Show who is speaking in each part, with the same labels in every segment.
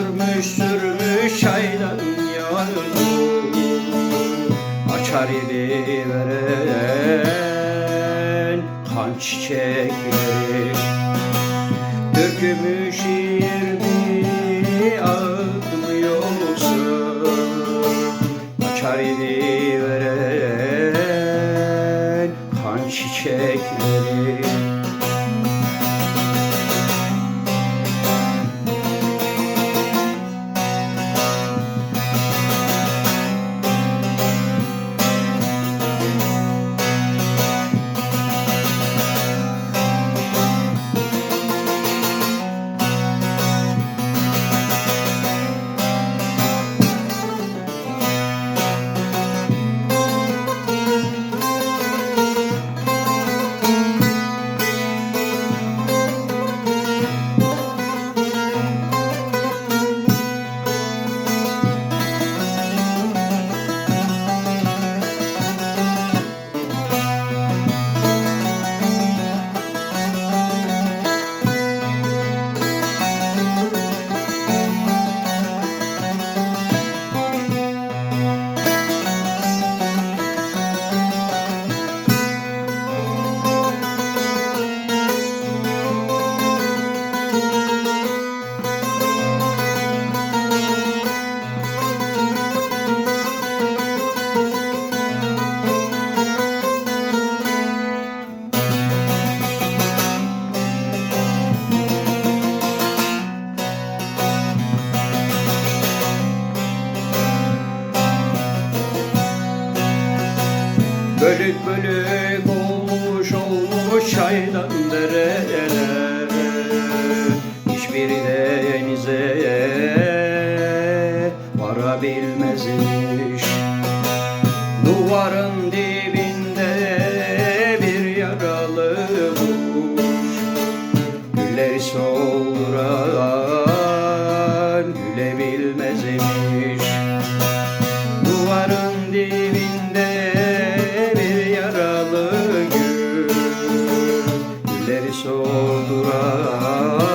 Speaker 1: Sürmüş sürmüş çaydan yanıyor Açar ili veren kan çiçekleri. Dökümü şiir mi adım yoksa? Açar ili veren kan çiçekleri Bölük bölük olmuş olmuş çaydan dereler Hiçbiri denize varabilmezmiş. Duvarın dibinde Gülleri solduran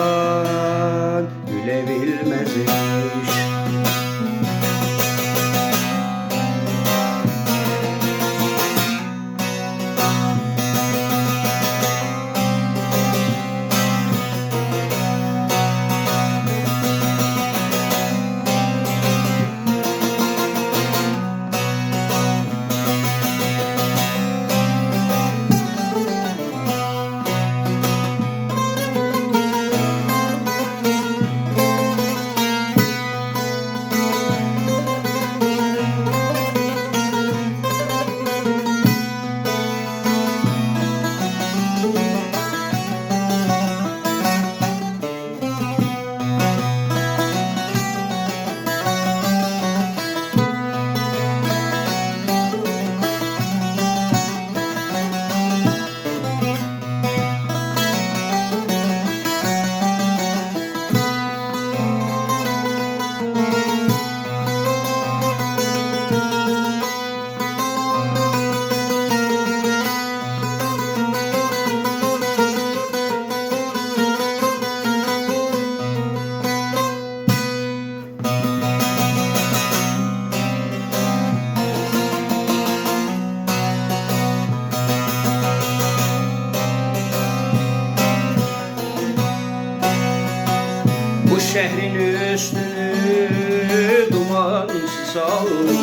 Speaker 1: şehrin üstünü duman salmış.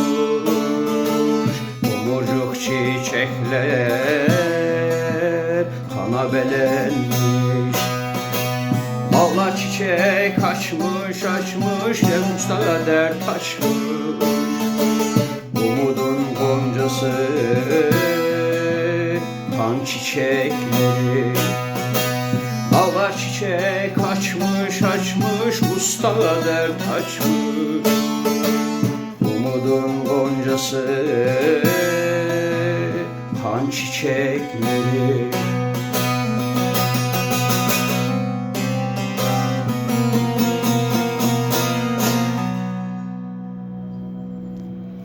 Speaker 1: Tomurcuk çiçekler kana belenmiş. Bağlar çiçek açmış açmış Yavuzda dert açmış Umudun goncası kan çiçekleri. Dağlar çiçek açmış açmış Usta dert açmış. Umudun goncası Kan çiçekleri